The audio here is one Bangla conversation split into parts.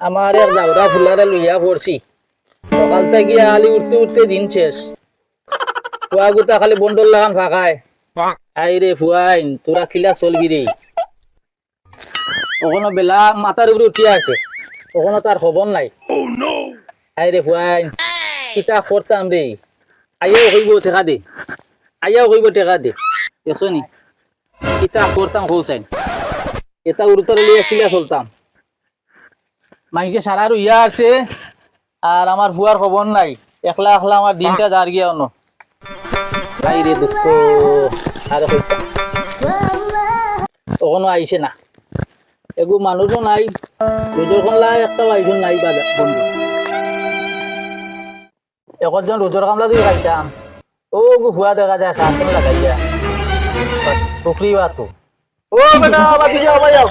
আমার এক দাউরা ফুলারে লইয়া পড়ছি। সকাল থেকে আলি উঠতে উঠতে দিন শেষ। ফুয়া গুতা খালি বন্ডল লাগান ফাঁকায়। আই রে ফুয়াইন, তোরা খিলা চলবি রে। কখনো বেলা মাথার উপরে উঠিয়া আছে, কখনো তার খবর নাই। আই রে ফুয়াইন, কিতা করতাম রে। আইয়াও কইব টেকা দে। আইয়াও কইব টেকা দে। দেখছ নি কিতা করতাম কৌসাইন এটা উড়তরে লিয়ে খিলা চলতাম। মাইকে সারা রুইয়া আছে আর আমার ফুয়ার খবর নাই। একলা একলা আমার দিনটা দাঁড় গিয়া অন্য নাই রে দুঃখ আর তখনও আইছে না। এগু মানুষও নাই। রোজর কামলা একটাও আইসন নাই বাদা বন্ধু। একজন রোজর কামলা দিয়ে খাইতাম ও গু দেখা যায় সাতজন লাগাইয়া টুকরি বাতো ও বেটা বাতি যাও ভাই যাও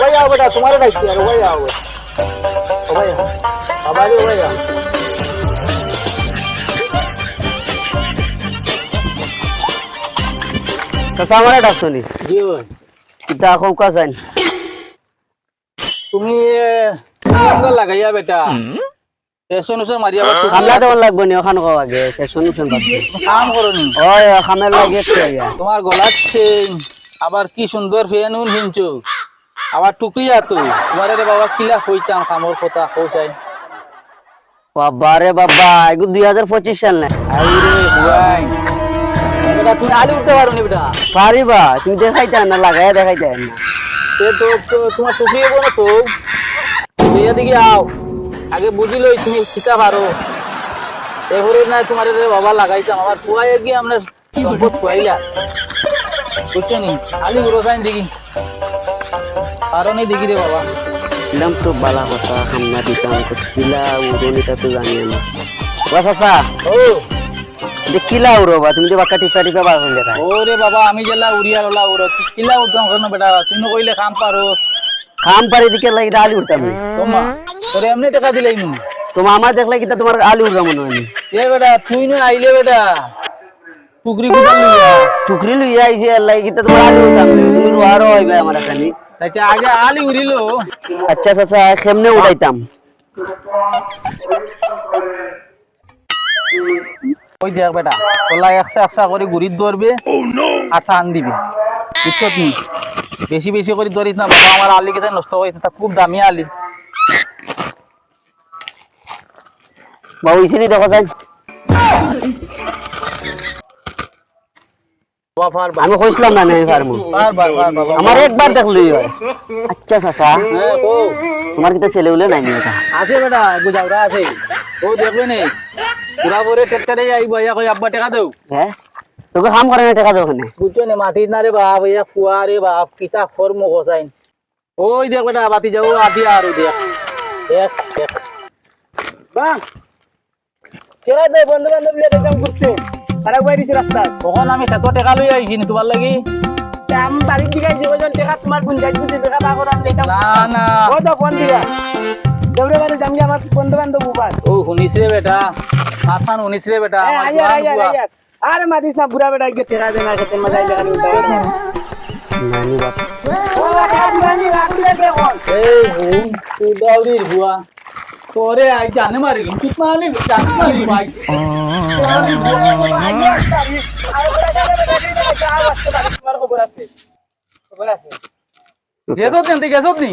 ভাই যাও বেটা আর ভাই যাও ভাই যাও বাবা রে ভাই যাও চাচা আমারে ডাকছনি জি ওই কিতা কৌকা তুমি লাগাইয়া বেটা টেনশন উশন মারিয়া বা খামলা দেওয়ান লাগবো নি ওখান কও আগে টেনশন উশন কাম করো নি ওই খামের লাগে ইয়া তোমার চেন আবার কি সুন্দর ফেনুন হিনছো আবার টুকরিয়া তো তোমার রে বাবা কিলা কইতাম কামর কথা কৌসাই বাবা রে বাবা এগু দুই হাজার পঁচিশ সাল না। আই রে বেটা তুমি আলি উঠতে পারো নি বেটা। পারিবা তুমি দেখাইতে না লাগাই দেখাইতে না। সে তো তোমার না তো? এদিকে দিকে আও। আগে বুঝি লই তুমি শিখা পারো। এরপরে না তোমার রে বাবা লাগাইতাম। আমার খুয়াই গিয়ে আমরা সম্পদ খুয়াইলা বুঝছ নি? আলি উড়ো দেখি। পারো নি দেখি রে বাবা। দিলাম তো বালা কথা খামনা দিতাম কিলা উড়নিটা তো জানি না ও চাচা ও। যে কিলা উড়বা তুমি যে বাক্কা টিপা টিপা বার হইলে ওরে বাবা আমি জেলা উড়িয়া রলা উড়ো কিলা উঠতাম কেন বেটা? তুই কইলে কাম পারো খাম পারি দিকে লাগি আলি উঠতাম না। তোমা তোরে এমনি টাকা দিলাই নি তোমার আমার দেখলে কিতা তোমার আলি উঠবা মনে হয় এ বেটা তুই না আইলে বেটা। টুকরি কুদাল লইয়া? টুকরি লইয়া আইছে আল্লাহ কিতা তোমার আলি। তুমি হইবে আমার এখানে। তাইতে আগে আলি উড়িলো আচ্ছা চাচা কেমনে উড়াইতাম? ওই দেখ বেটা তোলা একশো একশো করে গুড়ির ধরবে আর টান দিবি। বুঝছ নি বেশি বেশি করে ধরিস না বাবা আমার আলি কেটে নষ্ট হয়েছে তা খুব দামি আলি। বাবু ইসিনি দেখো যাই আমি কইছিলাম না পারবা। বাবা আমার একবার দেখলই হয়। আচ্ছা চাচা। হ্যাঁ তোমার কিতা ছেলে উলে নাই নি আছে বেটা গুজাউরা আছে। ও দেখবে নে পুরা পরে ট্রেক্টরে আইব ইয়া কই আব্বা টাকা দেও। হ্যাঁ? তোকে কাম করে না টাকা দেবো ওখানে বুঝছ নে মাটির না রে বাপ ইয়া ফুয়া রে বাপ কিতা খর মুখ হসাইন ওই দেখ বেটা বাতি যাও আদি আর দেখ। দেখ দেখ। বাহ! কেরা দে বন্ধু বান্ধব লিয়ে দেখলাম ঘুরতে তারা বাইরেছে রাস্তা তখন আমি খেত টেকা লই আইছি নি তোমার লাগি আমি বাড়ির দিকে আইছি ওজন টেকা তোমার গুণ যাই বুঝে টেকা বা করে আমি না না ও তো ফোন দিবা দৌড়ে বাড়ি যাম আমার বন্ধু বান্ধব উপার ও শুনিস রে বেটা মাথান শুনিস রে বেটা আরে মারিস না বুড়া বেটা গিয়ে টেকা দেনা খেতে মজা আইলে খালি নানি বাপ ও কাজ রাখলে বেকল এই হুম তুই দাউরির বুয়া ভাই তোমার খবর আছে খবর আছে গেছত নি গেছত নি